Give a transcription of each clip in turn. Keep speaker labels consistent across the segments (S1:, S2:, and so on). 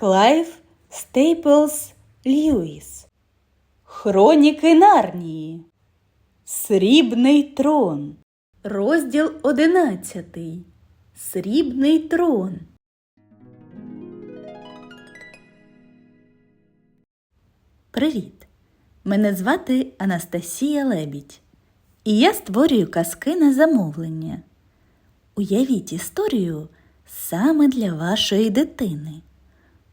S1: Клайв Стейплс Льюіс. Хроніки Нарнії. Срібний трон. Розділ одинадцятий. Срібний трон. Привіт! Мене звати Анастасія Лебідь. І я створюю казки на замовлення. Уявіть історію саме для вашої дитини.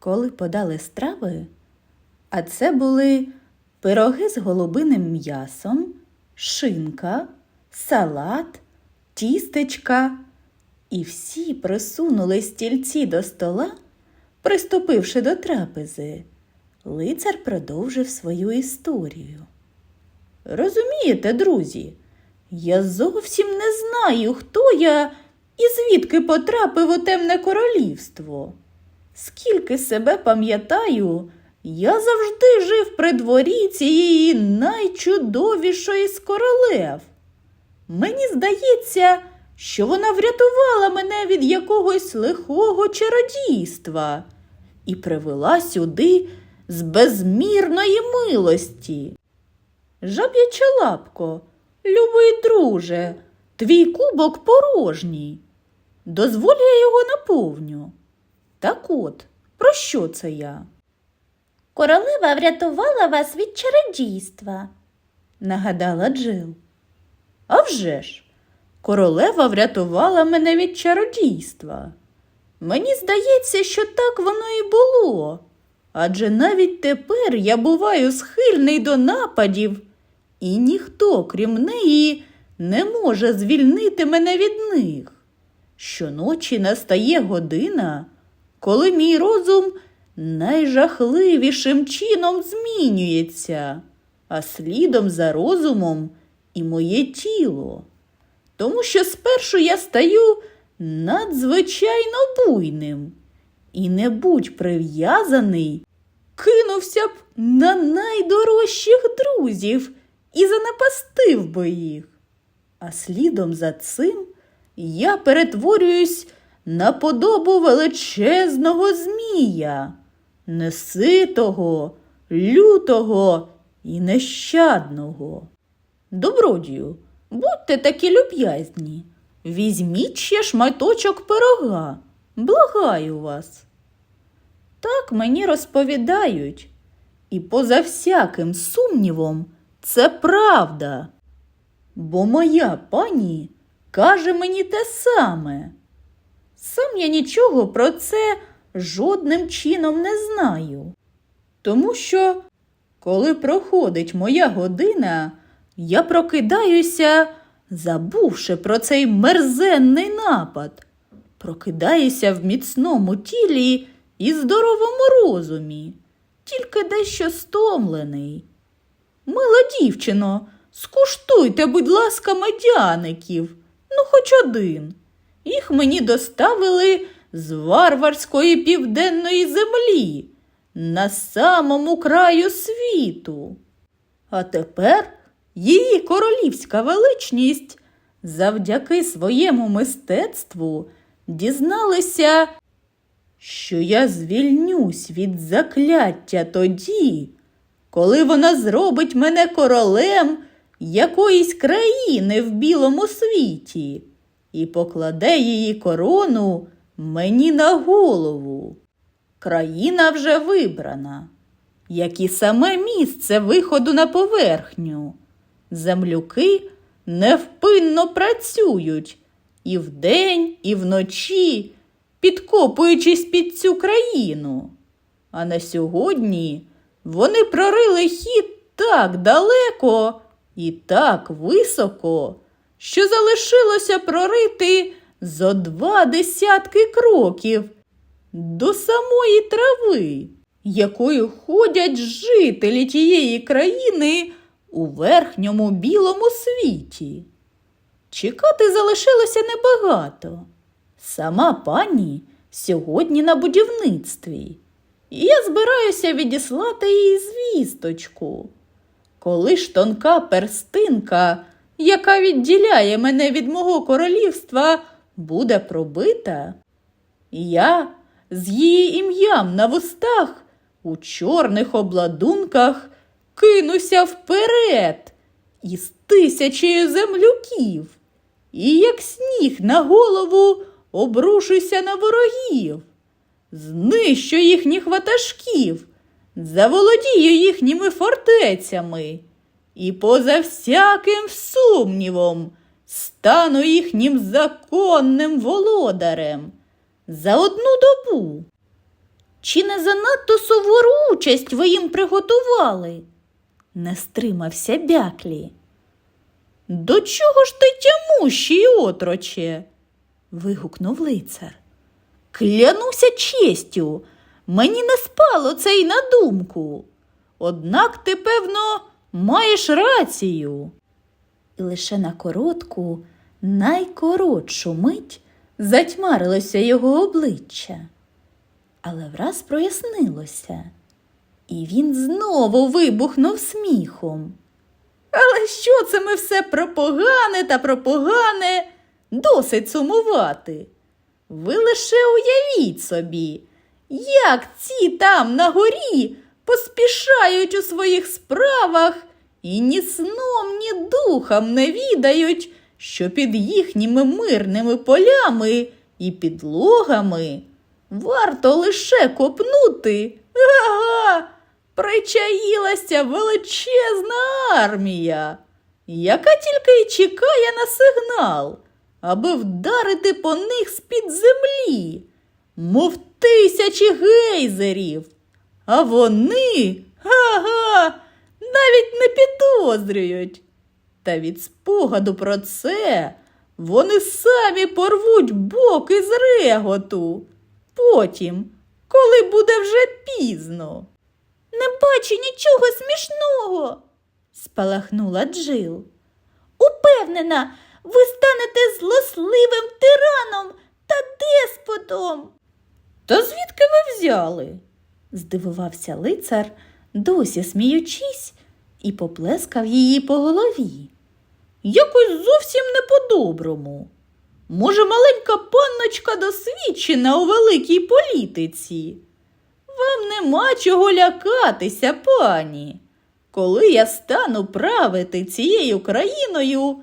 S1: Коли подали страви, а це були пироги з голубиним м'ясом, шинка, салат, тістечка, і всі присунули стільці до стола, приступивши до трапези, лицар продовжив свою історію. Розумієте, друзі, я зовсім не знаю, хто я і звідки потрапив у темне королівство. Скільки себе пам'ятаю, я завжди жив при дворі цієї найчудовішої з королев. Мені здається, що вона врятувала мене від якогось лихого чародійства і привела сюди з безмірної милості. Жаб'яча лапко, любий друже, твій кубок порожній. Дозволь я його наповню. Так от, про що це я?
S2: Королева врятувала вас від чародійства.
S1: нагадала Джил. А вже ж, королева врятувала мене від чародійства. Мені здається, що так воно і було. Адже навіть тепер я буваю схильний до нападів, і ніхто, крім неї, не може звільнити мене від них. Щоночі настає година, коли мій розум найжахливішим чином змінюється, а слідом за розумом і моє тіло. Тому що спершу я стаю надзвичайно буйним і не будь прив'язаний, кинувся б на найдорожчих друзів і занапастив би їх. А слідом за цим я перетворююсь на подобу величезного змія, неситого, лютого і нещадного. Добродію, будьте такі люб'язні, візьміть ще шматочок пирога, благаю вас. Так мені розповідають, і поза всяким сумнівом це правда. Бо моя пані каже мені те саме. Сам я нічого про це жодним чином не знаю. Тому що, коли проходить моя година, я прокидаюся, забувши про цей мерзенний напад, прокидаюся в міцному тілі і здоровому розумі, тільки дещо стомлений. Мила дівчино, скуштуйте, будь ласка, медяників, ну хоч один. Їх мені доставили з варварської південної землі на самому краю світу. А тепер її королівська величність завдяки своєму мистецтву дізналися, що я звільнюсь від закляття тоді, коли вона зробить мене королем якоїсь країни в білому світі і покладе її корону мені на голову. Країна вже вибрана, як і саме місце виходу на поверхню. Землюки невпинно працюють і вдень, і вночі, підкопуючись під цю країну. А на сьогодні вони прорили хід так далеко і так високо, що залишилося прорити зо два десятки кроків до самої трави, якою ходять жителі тієї країни у верхньому білому світі. Чекати залишилося небагато. Сама пані сьогодні на будівництві, і я збираюся відіслати їй звісточку. Коли ж тонка перстинка, яка відділяє мене від мого королівства, буде пробита, я з її ім'ям на вустах у чорних обладунках кинуся вперед із тисячею землюків, і як сніг на голову обрушуся на ворогів, знищу їхніх ватажків, заволодію їхніми фортецями і поза всяким сумнівом стану їхнім законним володарем за одну добу.
S2: Чи не занадто сувору участь ви їм приготували?
S1: Не стримався бяклі. До чого ж ти тямущий, отроче? вигукнув лицар. Клянуся честю, мені не спало це й на думку. Однак ти, певно, маєш рацію. І лише на коротку, найкоротшу мить затьмарилося його обличчя. Але враз прояснилося, і він знову вибухнув сміхом. Але що це ми все про погане та про погане? Досить сумувати. Ви лише уявіть собі, як ці там на горі поспішають у своїх справах і ні сном, ні духом не відають, що під їхніми мирними полями і підлогами варто лише копнути. Ага, причаїлася величезна армія, яка тільки й чекає на сигнал, аби вдарити по них з-під землі, мов тисячі гейзерів. А вони, га-га, навіть не підозрюють. Та від спогаду про це вони самі порвуть боки з реготу. Потім, коли буде вже пізно.
S2: Не бачу нічого смішного,
S1: спалахнула Джил.
S2: Упевнена, ви станете злосливим тираном та деспотом.
S1: То звідки ви взяли? Здивувався лицар, досі сміючись, і поплескав її по голові. Якось зовсім не по-доброму. Може, маленька панночка досвідчена у великій політиці. Вам нема чого лякатися, пані. Коли я стану правити цією країною,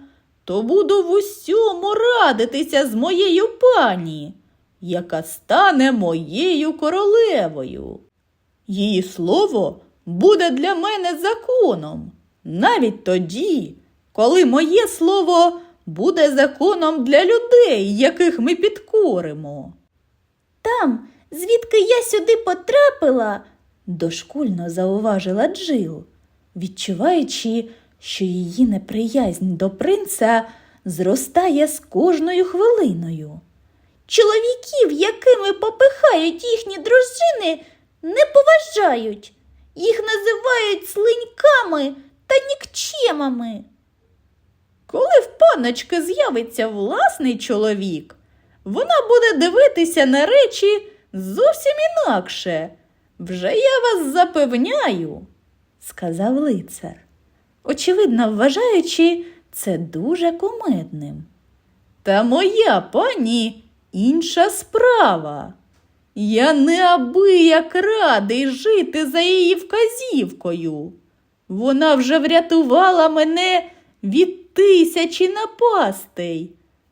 S1: то буду в усьому радитися з моєю пані, яка стане моєю королевою. Її слово буде для мене законом, навіть тоді, коли моє слово буде законом для людей, яких ми підкоримо.
S2: Там, звідки я сюди потрапила,
S1: дошкульно зауважила Джил, відчуваючи, що її неприязнь до принца зростає з кожною хвилиною.
S2: чоловіків, якими попихають їхні дружини, не поважають. Їх називають слиньками та нікчемами.
S1: Коли в паночки з'явиться власний чоловік, вона буде дивитися на речі зовсім інакше. Вже я вас запевняю, сказав лицар, очевидно вважаючи це дуже комедним. Та моя пані інша справа. Я неабияк радий жити за її вказівкою. Вона вже врятувала мене від тисячі напастей.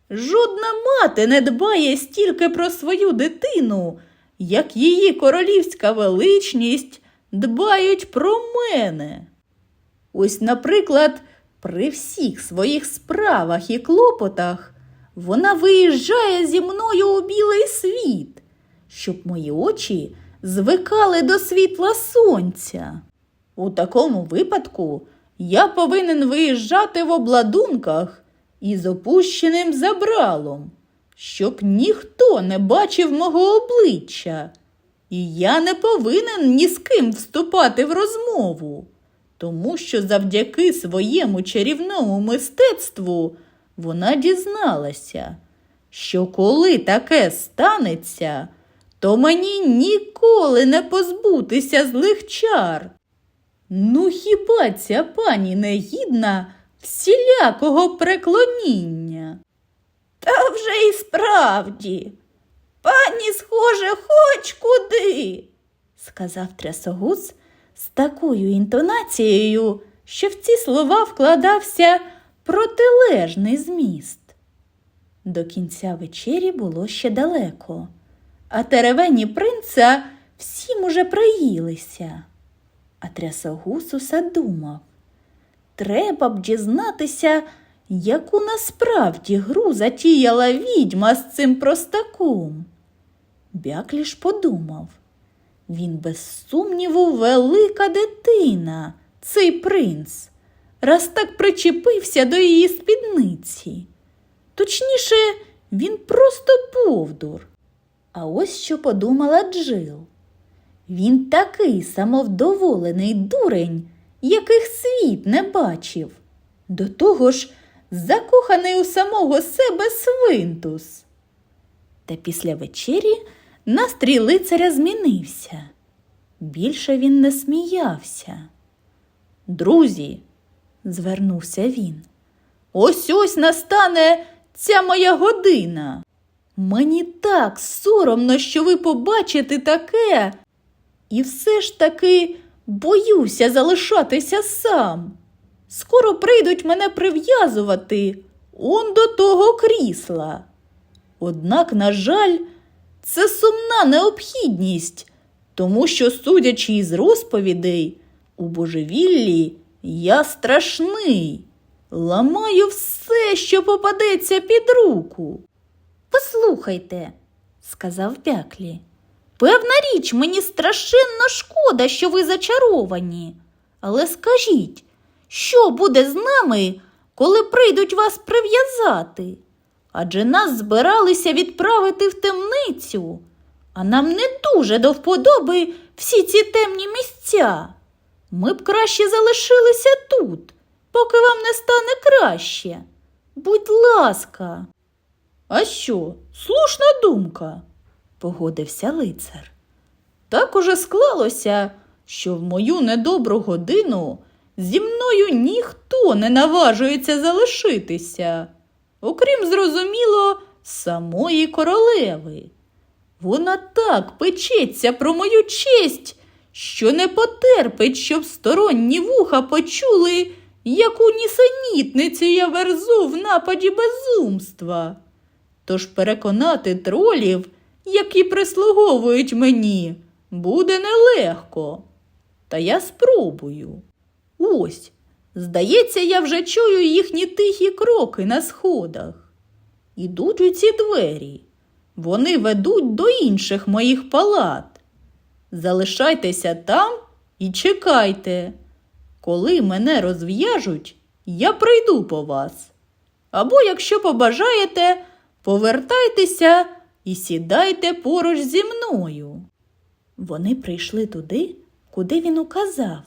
S1: Жодна мати не дбає стільки про свою дитину, як її королівська величність дбають про мене. Ось, наприклад, при всіх своїх справах і клопотах вона виїжджає зі мною у білий світ, щоб мої очі звикали до світла сонця. У такому випадку я повинен виїжджати в обладунках із опущеним забралом, щоб ніхто не бачив мого обличчя, і я не повинен ні з ким вступати в розмову, тому що завдяки своєму чарівному мистецтву вона дізналася, що коли таке станеться, то мені ніколи не позбутися злих чар. Ну, хіба ця пані не гідна всілякого преклоніння? Та вже і справді, пані схоже хоч куди, сказав трясогуз з такою інтонацією, що в ці слова вкладався протилежний зміст. До кінця вечері було ще далеко, а теревені принца всім уже приїлися. А трясогус усе думав. Треба б дізнатися, яку насправді гру затіяла відьма з цим простаком. Бякліш подумав. Він без сумніву велика дитина, цей принц, раз так причепився до її спідниці. Точніше, він просто повдур. А ось що подумала Джил. Він такий самовдоволений дурень, яких світ не бачив. До того ж, закоханий у самого себе свинтус. Та після вечері настрій лицаря змінився. Більше він не сміявся. Друзі, звернувся він, ось ось настане ця моя година. Мені так соромно, що ви побачите таке, і все ж таки боюся залишатися сам. Скоро прийдуть мене прив'язувати он до того крісла. Однак, на жаль, це сумна необхідність, тому що, судячи із розповідей, у божевіллі я страшний, ламаю все, що попадеться під руку. Послухайте, сказав Пяклі. Певна річ, мені страшенно шкода, що ви зачаровані. Але скажіть, що буде з нами, коли прийдуть вас прив'язати? Адже нас збиралися відправити в темницю, а нам не дуже до вподоби всі ці темні місця. Ми б краще залишилися тут, поки вам не стане краще. Будь ласка. А що, слушна думка, погодився лицар. Так уже склалося, що в мою недобру годину зі мною ніхто не наважується залишитися, окрім, зрозуміло, самої королеви. Вона так печеться про мою честь, що не потерпить, щоб сторонні вуха почули, яку нісенітницю я верзу в нападі безумства. Тож переконати тролів, які прислуговують мені, буде нелегко. Та я спробую. Ось, здається, я вже чую їхні тихі кроки на сходах. Ідуть у ці двері. Вони ведуть до інших моїх палат. Залишайтеся там і чекайте. Коли мене розв'яжуть, я прийду по вас. Або, якщо побажаєте, повертайтеся і сідайте поруч зі мною. Вони прийшли туди, куди він указав,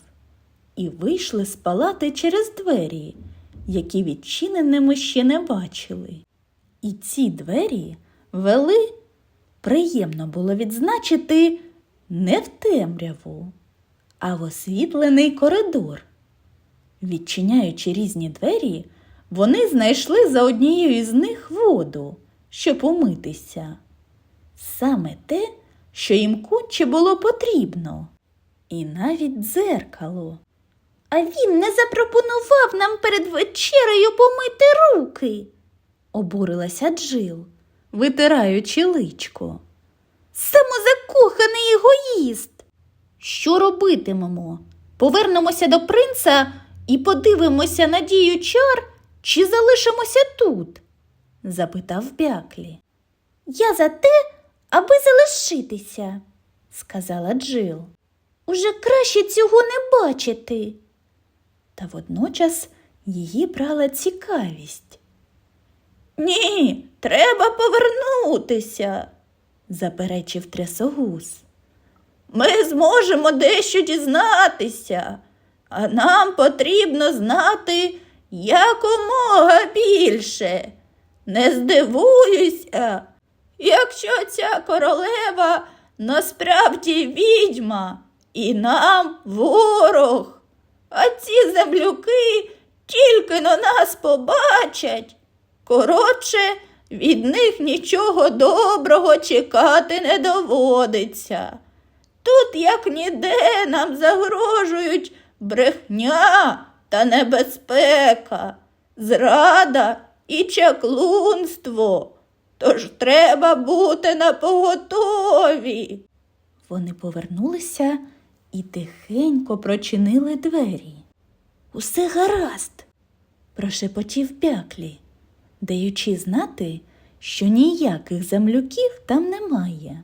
S1: і вийшли з палати через двері, які відчиненими ще не бачили. І ці двері вели, приємно було відзначити, не в темряву, а в освітлений коридор. Відчиняючи різні двері, вони знайшли за однією з них воду, щоб умитися. Саме те, що їм конче було потрібно, і навіть дзеркало. А він не запропонував нам перед вечерею помити руки, обурилася Джил, витираючи личко. Самозакоханий егоїст. Що робитимемо? Повернемося до принца і подивимося на дію чар, чи залишимося тут? Запитав Бяклі. Я за те, аби залишитися, сказала Джил. Уже краще цього не бачити. Та водночас її брала цікавість. Ні, треба повернутися, заперечив трясогуз. Ми зможемо дещо дізнатися, а нам потрібно знати якомога більше. Не здивуюся, якщо ця королева насправді відьма і нам ворог, а ці землюки тільки на нас побачать. Коротше, від них нічого доброго чекати не доводиться. Тут, як ніде, нам загрожують брехня та небезпека, зрада і чаклунство. Тож треба бути на поготові. Вони повернулися і тихенько прочинили двері. Усе гаразд, прошепотів пяклі, даючи знати, що ніяких землюків там немає.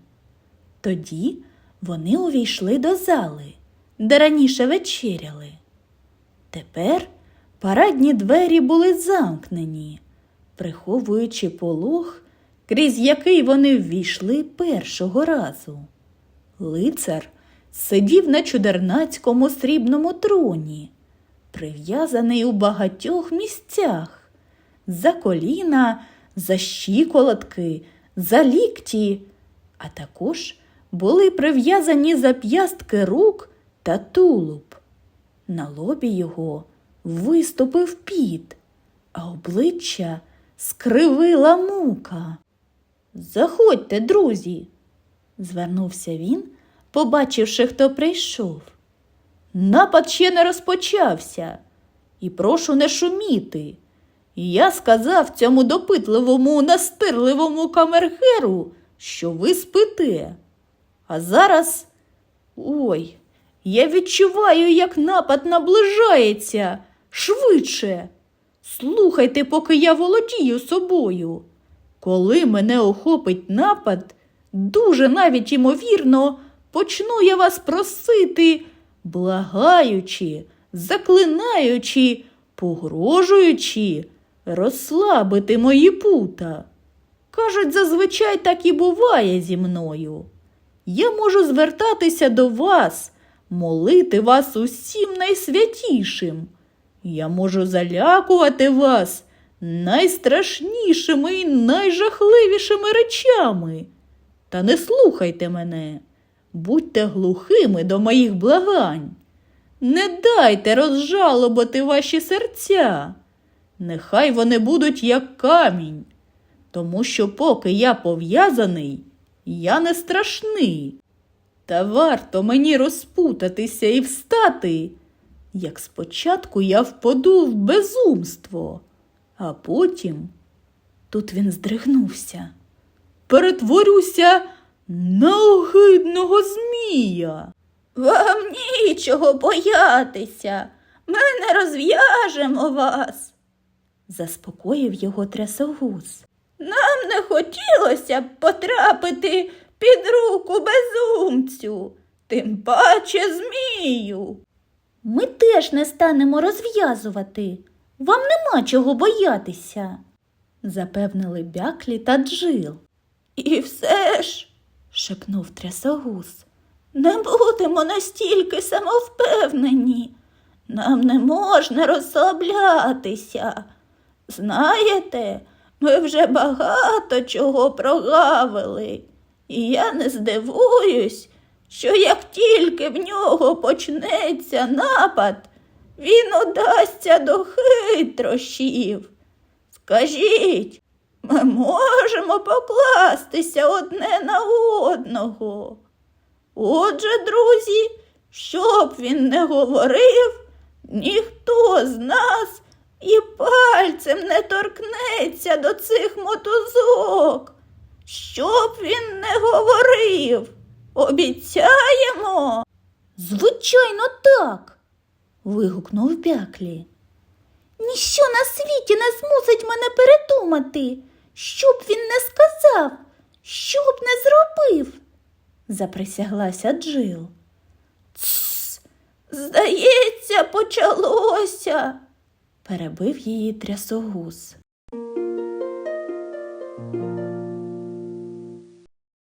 S1: Тоді вони увійшли до зали, де раніше вечеряли. Тепер парадні двері були замкнені, приховуючи полог, крізь який вони ввійшли першого разу. Лицар сидів на чудернацькому срібному троні, прив'язаний у багатьох місцях, за коліна, за щиколотки, за лікті, а також були прив'язані зап'ястки рук та тулуб. На лобі його виступив піт, а обличчя скривила мука. Заходьте, друзі, звернувся він, побачивши, хто прийшов. Напад ще не розпочався, і прошу не шуміти. Я сказав цьому допитливому, настирливому камергеру, що ви спите. А зараз. Ой, я відчуваю, як напад наближається швидше. Слухайте, поки я володію собою. Коли мене охопить напад, дуже навіть ймовірно, почну я вас просити, благаючи, заклинаючи, погрожуючи, розслабити мої пута. Кажуть, зазвичай так і буває зі мною. Я можу звертатися до вас, молити вас усім найсвятішим. Я можу залякувати вас найстрашнішими і найжахливішими речами. Та не слухайте мене, будьте глухими до моїх благань. Не дайте розжалобити ваші серця. Нехай вони будуть як камінь, тому що поки я пов'язаний, я не страшний. Та варто мені розпутатися і встати, як спочатку я впаду в безумство, а потім тут він здригнувся. Перетворюся на огидного змія. Вам нічого боятися. Ми не розв'яжемо вас, заспокоїв його трясогуз. Нам не хотілося б потрапити під руку безумцю, тим паче змію.
S2: Ми теж не станемо розв'язувати. Вам нема чого боятися.
S1: запевнили бяклі та джил. І все ж, шепнув трясогуз, не будемо настільки самовпевнені. Нам не можна розслаблятися. Знаєте, ми вже багато чого прогавили, і я не здивуюсь, що як тільки в нього почнеться напад, він удасться до хитрощів. Скажіть, ми можемо покластися одне на одного. Отже, друзі, що б він не говорив, ніхто з нас і пальцем не торкнеться до цих мотузок. Що б він не говорив, обіцяємо.
S2: Звичайно, так. вигукнув Бяклі. Ніщо на світі не змусить мене передумати, що б він не сказав, що б не зробив, заприсяглася Джил.
S1: Тсс, здається, почалося, перебив її трясогуз.